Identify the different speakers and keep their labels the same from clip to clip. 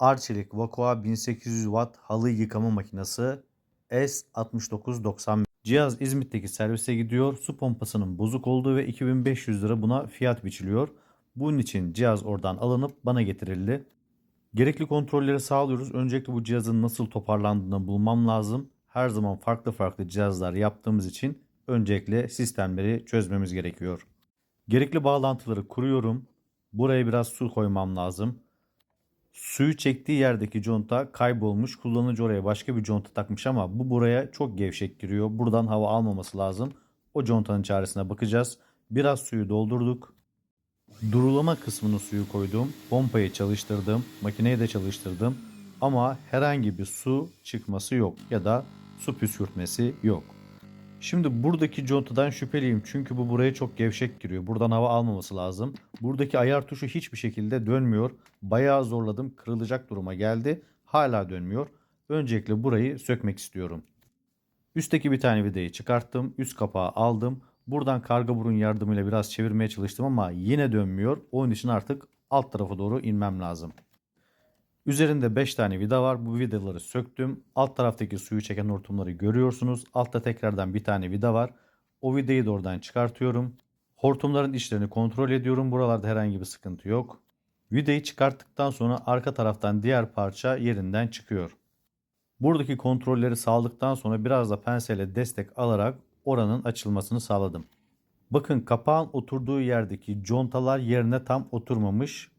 Speaker 1: Arçelik Vakua 1800 Watt halı yıkama makinesi S6990. Cihaz İzmit'teki servise gidiyor. Su pompasının bozuk olduğu ve 2500 lira buna fiyat biçiliyor. Bunun için cihaz oradan alınıp bana getirildi. Gerekli kontrolleri sağlıyoruz. Öncelikle bu cihazın nasıl toparlandığını bulmam lazım. Her zaman farklı farklı cihazlar yaptığımız için öncelikle sistemleri çözmemiz gerekiyor. Gerekli bağlantıları kuruyorum. Buraya biraz su koymam lazım. Suyu çektiği yerdeki conta kaybolmuş. Kullanıcı oraya başka bir conta takmış ama bu buraya çok gevşek giriyor. Buradan hava almaması lazım. O contanın çaresine bakacağız. Biraz suyu doldurduk. Durulama kısmını suyu koydum. Pompayı çalıştırdım. Makineyi de çalıştırdım. Ama herhangi bir su çıkması yok ya da su püskürtmesi yok. Şimdi buradaki contadan şüpheliyim çünkü bu buraya çok gevşek giriyor. Buradan hava almaması lazım. Buradaki ayar tuşu hiçbir şekilde dönmüyor. Bayağı zorladım. Kırılacak duruma geldi. Hala dönmüyor. Öncelikle burayı sökmek istiyorum. Üstteki bir tane vidayı çıkarttım. Üst kapağı aldım. Buradan karga burun yardımıyla biraz çevirmeye çalıştım ama yine dönmüyor. Onun için artık alt tarafa doğru inmem lazım. Üzerinde 5 tane vida var. Bu vidaları söktüm. Alt taraftaki suyu çeken hortumları görüyorsunuz. Altta tekrardan bir tane vida var. O vidayı da oradan çıkartıyorum. Hortumların içlerini kontrol ediyorum. Buralarda herhangi bir sıkıntı yok. Vidayı çıkarttıktan sonra arka taraftan diğer parça yerinden çıkıyor. Buradaki kontrolleri sağladıktan sonra biraz da pensele destek alarak oranın açılmasını sağladım. Bakın kapağın oturduğu yerdeki contalar yerine tam oturmamış.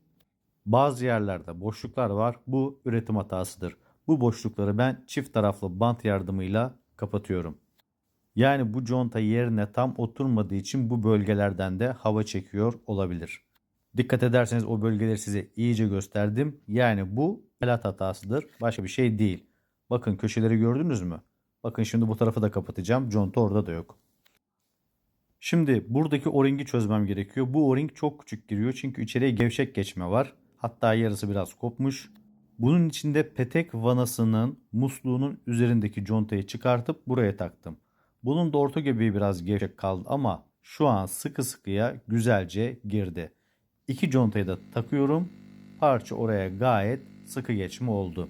Speaker 1: Bazı yerlerde boşluklar var. Bu üretim hatasıdır. Bu boşlukları ben çift taraflı bant yardımıyla kapatıyorum. Yani bu conta yerine tam oturmadığı için bu bölgelerden de hava çekiyor olabilir. Dikkat ederseniz o bölgeleri size iyice gösterdim. Yani bu pelat hatasıdır. Başka bir şey değil. Bakın köşeleri gördünüz mü? Bakın şimdi bu tarafı da kapatacağım. Conta orada da yok. Şimdi buradaki o-ringi çözmem gerekiyor. Bu o-ring çok küçük giriyor çünkü içeriye gevşek geçme var. Hatta yarısı biraz kopmuş. Bunun içinde petek vanasının musluğunun üzerindeki contayı çıkartıp buraya taktım. Bunun da orta göbeği biraz gevşek kaldı ama şu an sıkı sıkıya güzelce girdi. İki contayı da takıyorum. Parça oraya gayet sıkı geçme oldu.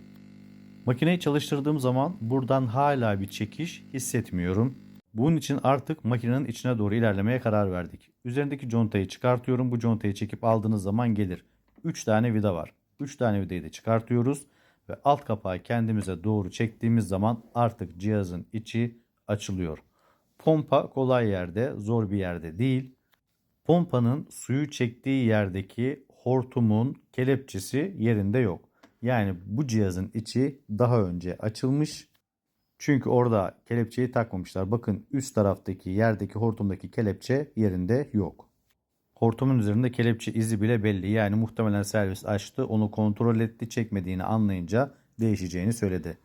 Speaker 1: Makineyi çalıştırdığım zaman buradan hala bir çekiş hissetmiyorum. Bunun için artık makinenin içine doğru ilerlemeye karar verdik. Üzerindeki contayı çıkartıyorum. Bu contayı çekip aldığınız zaman gelir. 3 tane vida var. 3 tane vidayı da çıkartıyoruz ve alt kapağı kendimize doğru çektiğimiz zaman artık cihazın içi açılıyor. Pompa kolay yerde, zor bir yerde değil. Pompanın suyu çektiği yerdeki hortumun kelepçesi yerinde yok. Yani bu cihazın içi daha önce açılmış. Çünkü orada kelepçeyi takmamışlar. Bakın üst taraftaki yerdeki hortumdaki kelepçe yerinde yok. Hortumun üzerinde kelepçe izi bile belli. Yani muhtemelen servis açtı. Onu kontrol etti. Çekmediğini anlayınca değişeceğini söyledi.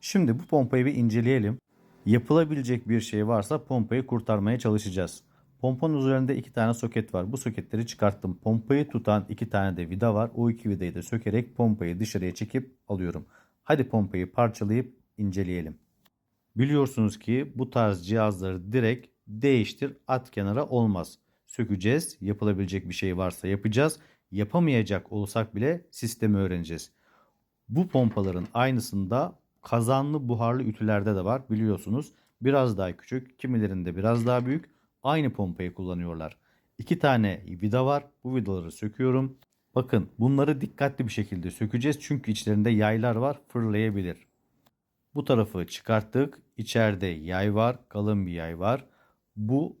Speaker 1: Şimdi bu pompayı bir inceleyelim. Yapılabilecek bir şey varsa pompayı kurtarmaya çalışacağız. Pompanın üzerinde iki tane soket var. Bu soketleri çıkarttım. Pompayı tutan iki tane de vida var. O iki vidayı da sökerek pompayı dışarıya çekip alıyorum. Hadi pompayı parçalayıp inceleyelim. Biliyorsunuz ki bu tarz cihazları direkt değiştir at kenara olmaz. Sökeceğiz. Yapılabilecek bir şey varsa yapacağız. Yapamayacak olsak bile sistemi öğreneceğiz. Bu pompaların aynısında kazanlı buharlı ütülerde de var biliyorsunuz. Biraz daha küçük, kimilerinde biraz daha büyük. Aynı pompayı kullanıyorlar. İki tane vida var. Bu vidaları söküyorum. Bakın bunları dikkatli bir şekilde sökeceğiz çünkü içlerinde yaylar var fırlayabilir. Bu tarafı çıkarttık. İçeride yay var. Kalın bir yay var. Bu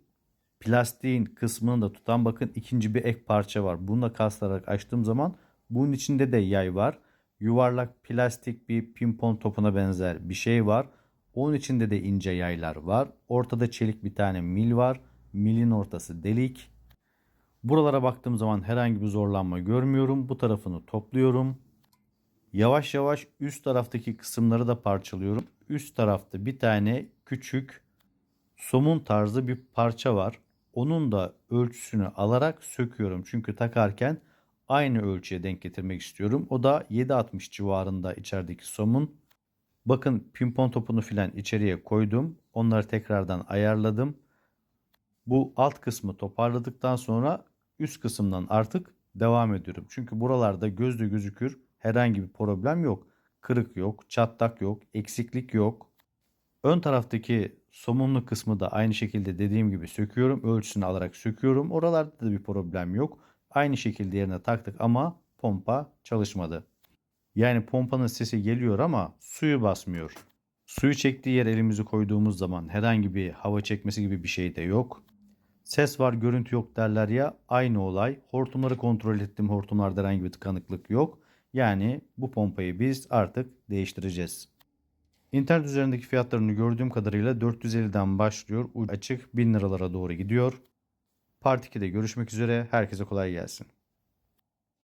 Speaker 1: plastiğin kısmını da tutan bakın ikinci bir ek parça var. Bunu da kaslarak açtığım zaman bunun içinde de yay var. Yuvarlak plastik bir pimpon topuna benzer bir şey var. Onun içinde de ince yaylar var. Ortada çelik bir tane mil var. Milin ortası delik. Buralara baktığım zaman herhangi bir zorlanma görmüyorum. Bu tarafını topluyorum. Yavaş yavaş üst taraftaki kısımları da parçalıyorum. Üst tarafta bir tane küçük somun tarzı bir parça var. Onun da ölçüsünü alarak söküyorum. Çünkü takarken aynı ölçüye denk getirmek istiyorum. O da 7.60 civarında içerideki somun. Bakın pimpon topunu filan içeriye koydum. Onları tekrardan ayarladım. Bu alt kısmı toparladıktan sonra üst kısımdan artık devam ediyorum. Çünkü buralarda gözle gözükür Herhangi bir problem yok. Kırık yok, çatlak yok, eksiklik yok. Ön taraftaki somunlu kısmı da aynı şekilde dediğim gibi söküyorum. Ölçüsünü alarak söküyorum. Oralarda da bir problem yok. Aynı şekilde yerine taktık ama pompa çalışmadı. Yani pompanın sesi geliyor ama suyu basmıyor. Suyu çektiği yer elimizi koyduğumuz zaman herhangi bir hava çekmesi gibi bir şey de yok. Ses var görüntü yok derler ya aynı olay. Hortumları kontrol ettim hortumlarda herhangi bir tıkanıklık yok. Yani bu pompayı biz artık değiştireceğiz. İnternet üzerindeki fiyatlarını gördüğüm kadarıyla 450'den başlıyor. Açık 1000 liralara doğru gidiyor. Part 2'de görüşmek üzere. Herkese kolay gelsin.